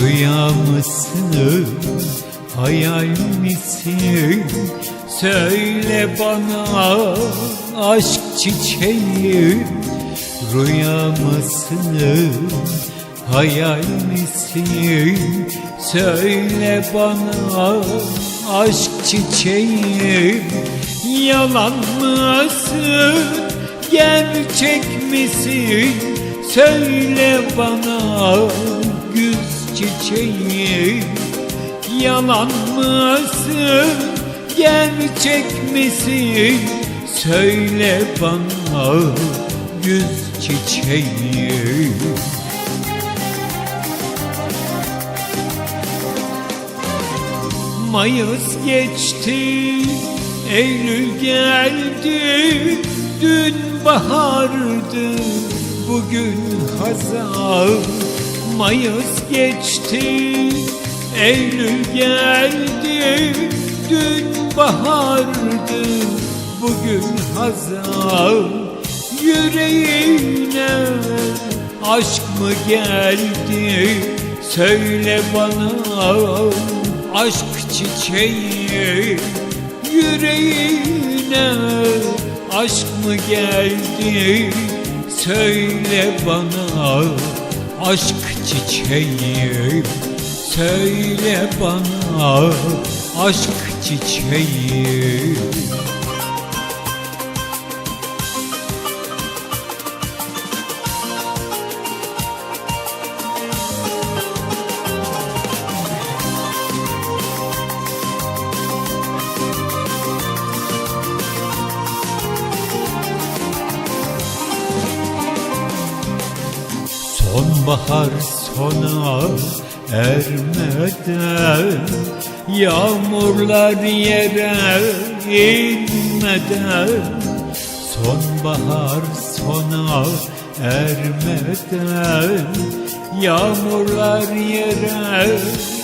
Rüya mısın, hayal misin? Söyle bana aşk çiçeği Rüya mısın, hayal misin? Söyle bana aşk çiçeği Yalan mısın, gerçek misin? Söyle bana güz çiçeği Yalan mısın, gerçek misin? Söyle bana güz çiçeği Mayıs geçti, Eylül geldi Dün bahardı, bugün hazan Mayıs geçti, Eylül geldi Dün bahardı, bugün hazan Yüreğine. Aşk mı geldi? Söyle bana. Aşk çiçeği Yüreğine. Aşk mı geldi? Söyle bana aşk çiçeği Söyle bana aşk çiçeği Sonbahar sona ermeden Yağmurlar yere inmeden. Sonbahar sona ermeden Yağmurlar yere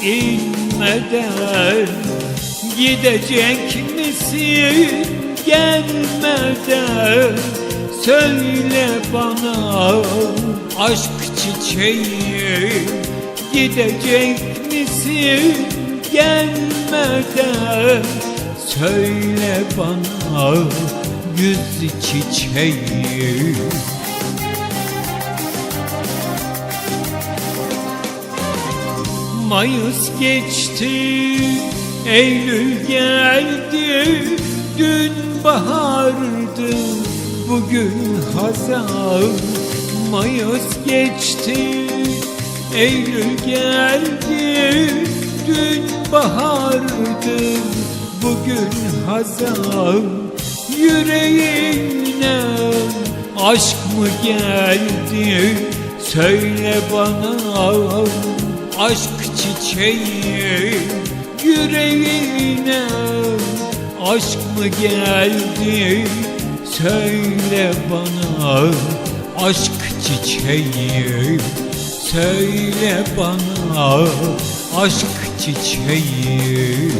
inmeden. Gidecek misin gelmeden Söyle bana aşk çiçeği Gidecek misin gelmeden? Söyle bana güz çiçeği. Mayıs geçti, Eylül geldi Dün bahardı, bugün hazan Mayıs geçti, Eylül geldi Dün bahardı, bugün hazan Yüreğine aşk mı geldi? Söyle bana aşk çiçeği Yüreğine aşk mı geldi Söyle bana aşk çiçeği. Söyle bana aşk çiçeği